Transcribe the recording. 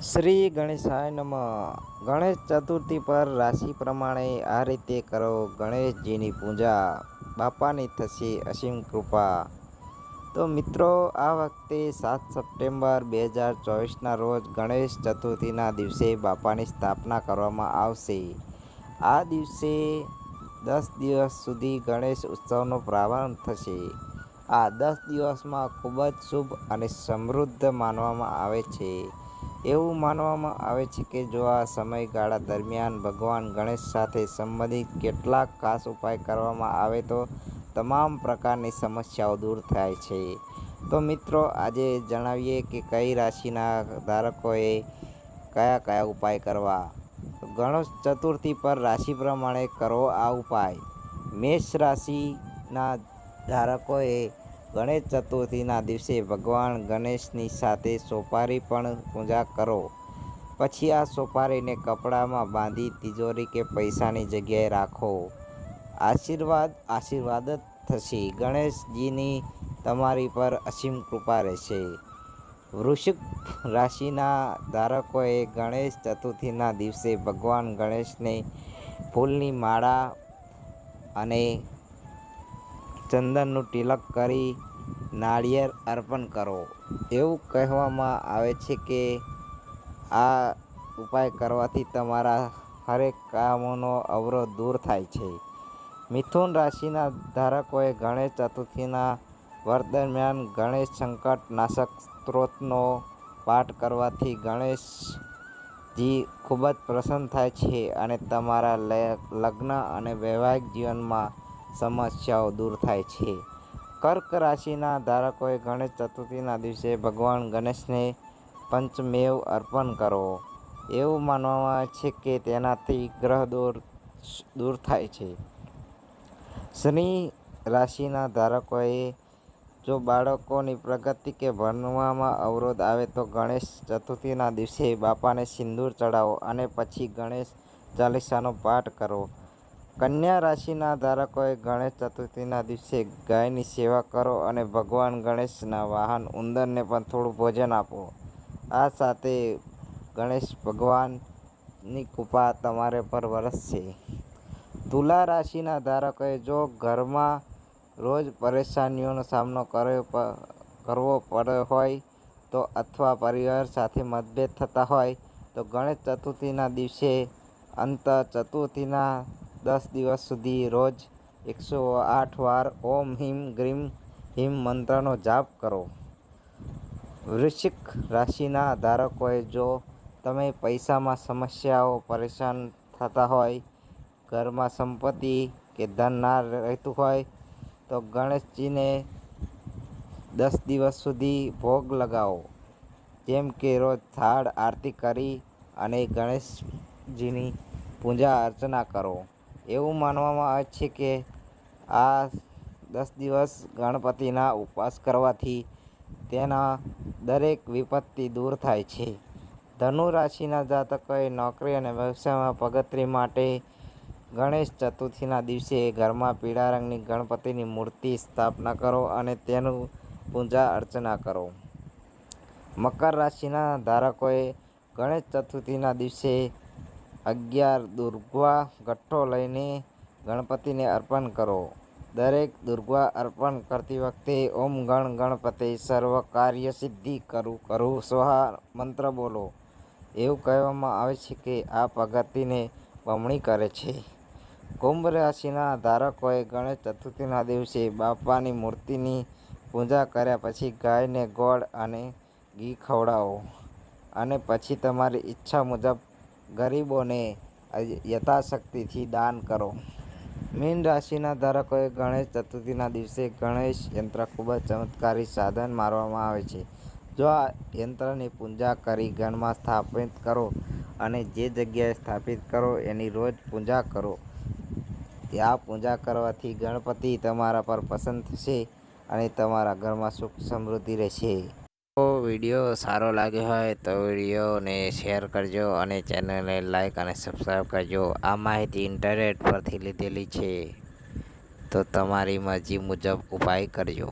શ્રી ગણેશાય નમઃ. ગણેશ ચતુર્થી પર રાશિ પ્રમાણે આ રીતે કરો ગણેશજીની પૂજા. બાપાની થશે અસીમ કૃપા. તો મિત્રો, આ વખતે સાત સપ્ટેમ્બર બે હજાર ચોવીસના રોજ ગણેશ ચતુર્થીના દિવસે બાપાની સ્થાપના કરવામાં આવશે. આ દિવસે દસ દિવસ સુધી ગણેશ ઉત્સવનો પ્રારંભ થશે. આ દસ દિવસમાં ખૂબ જ શુભ અને સમૃદ્ધ માનવામાં આવે છે. એવું માનવામાં આવે છે કે જો આ સમયગાળા દરમિયાન ભગવાન ગણેશ સાથે સંબંધિત કેટલાક ખાસ ઉપાય કરવામાં આવે તો તમામ પ્રકારની સમસ્યાઓ દૂર થાય છે. તો મિત્રો, આજે જણાવીએ કે કઈ રાશિના ધારકોએ કયા કયા ઉપાય કરવા? ગણેશ ચતુર્થી પર રાશિ પ્રમાણે કરો આ ઉપાય. મેષ રાશિના ધારકોએ ગણેશ ચતુર્થીના દિવસે ભગવાન ગણેશની સાથે સોપારી પણ પૂજા કરો. પછી આ સોપારીને કપડામાં બાંધી તિજોરી કે પૈસાની જગ્યાએ રાખો. આશીર્વાદ આશીર્વાદ જ થશે. ગણેશજીની તમારી પર અસીમ કૃપા રહેશે. વૃશ્ચિક રાશિના ધારકોએ ગણેશ ચતુર્થીના દિવસે ભગવાન ગણેશને ફૂલની માળા અને ચંદનનું તિલક કરી નાળિયેર અર્પણ કરો. એવું કહેવામાં આવે છે કે આ ઉપાય કરવાથી તમારા હરેક કામોનો અવરોધ દૂર થાય છે. મિથુન રાશિના ધારકોએ ગણેશ ચતુર્થીના વર્ત દરમિયાન ગણેશ સંકટ નાશક સ્ત્રોતનો પાઠ કરવાથી ગણેશજી ખૂબ જ પ્રસન્ન થાય છે અને તમારા લગ્ન અને વૈવાહિક જીવનમાં સમસ્યાઓ દૂર થાય છે. કર્ક રાશિના ધારકોએ ગણેશ ચતુર્થીના દિવસે ભગવાન ગણેશને પંચમેવ અર્પણ કરો. એવું માનવામાં આવે છે કે તેનાથી ગ્રહ દૂર દૂર થાય છે. શનિ રાશિના ધારકોએ જો બાળકોની પ્રગતિ કે ભણવામાં અવરોધ આવે તો ગણેશ ચતુર્થીના દિવસે બાપાને સિંદૂર ચડાવો અને પછી ગણેશ ચાલીસાનો પાઠ કરો. કન્યા રાશિના ધારકોએ ગણેશ ચતુર્થીના દિવસે ગાયની સેવા કરો અને ભગવાન ગણેશના વાહન ઉંદરને પણ થોડું ભોજન આપો. આ સાથે ગણેશ ભગવાનની કૃપા તમારે પર વરસશે. તુલા રાશિના ધારકોએ જો ઘરમાં રોજ પરેશાનીઓનો સામનો કર્યો કરવો પડ્યો હોય તો અથવા પરિવાર સાથે મતભેદ થતા હોય તો ગણેશ ચતુર્થીના દિવસે અંત ચતુર્થીના દસ દિવસ સુધી રોજ એકસો આઠ વાર ઓમ હિમ ગ્રીમ હિમ મંત્રનો જાપ કરો. વૃશ્ચિક રાશિના ધારકોએ જો તમે પૈસામાં સમસ્યાઓ પરેશાન થતા હોય, ઘરમાં સંપત્તિ કે ધન ના રહેતું હોય, તો ગણેશજીને દસ દિવસ સુધી ભોગ લગાવો. જેમ કે રોજ થાળ આરતી કરી અને ગણેશજીની પૂજા અર્ચના કરો. એવું માનવામાં આવે છે કે આ દસ દિવસ ગણપતિના ઉપવાસ કરવાથી તેના દરેક વિપત્તિ દૂર થાય છે. ધનુ રાશિના જાતકોએ નોકરી અને વ્યવસાયમાં પગતરી માટે ગણેશ ચતુર્થીના દિવસે ઘરમાં પીળા રંગની ગણપતિની મૂર્તિ સ્થાપના કરો અને તેનું પૂજા અર્ચના કરો. મકર રાશિના ધારકોએ ગણેશ ચતુર્થીના દિવસે અગિયાર દુર્ગવા ગઠ્ઠો લઈને ગણપતિને અર્પણ કરો. દરેક દુર્ગવા અર્પણ કરતી વખતે ઓમ ગણ ગણપતે સર્વ કાર્ય સિદ્ધિ કરું કરું સ્વાહા મંત્ર બોલો. એવું કહેવામાં આવે છે કે આ પ્રગતિને બમણી કરે છે. કુંભ રાશિના ધારકોએ ગણેશ ચતુર્થીના દિવસે બાપાની મૂર્તિની પૂજા કર્યા પછી ગાયને ગોળ અને ઘી ખવડાવો. અને પછી તમારી ઈચ્છા મુજબ ગરીબોને યથાશક્તિથી દાન કરો. મીન રાશિના ધારકોએ ગણેશ ચતુર્થીના દિવસે ગણેશ યંત્ર ખૂબ જ ચમત્કારી સાધન માનવામાં આવે છે. જો આ યંત્રની પૂજા કરી ગણમાં સ્થાપિત કરો અને જે જગ્યાએ સ્થાપિત કરો એની રોજ પૂજા કરો. આ પૂજા કરવાથી ગણપતિ તમારા પર પસંદ થશે અને તમારા ઘરમાં સુખ સમૃદ્ધિ રહેશે. વીડિયો સારો લાગ્યો હોય તો વિડીયોને શેર કરજો અને ચેનલને લાઇક અને સબસ્ક્રાઈબ કરજો. આ માહિતી ઇન્ટરનેટ પરથી લીધેલી છે. તો તમારી મરજી મુજબ ઉપાય કરજો.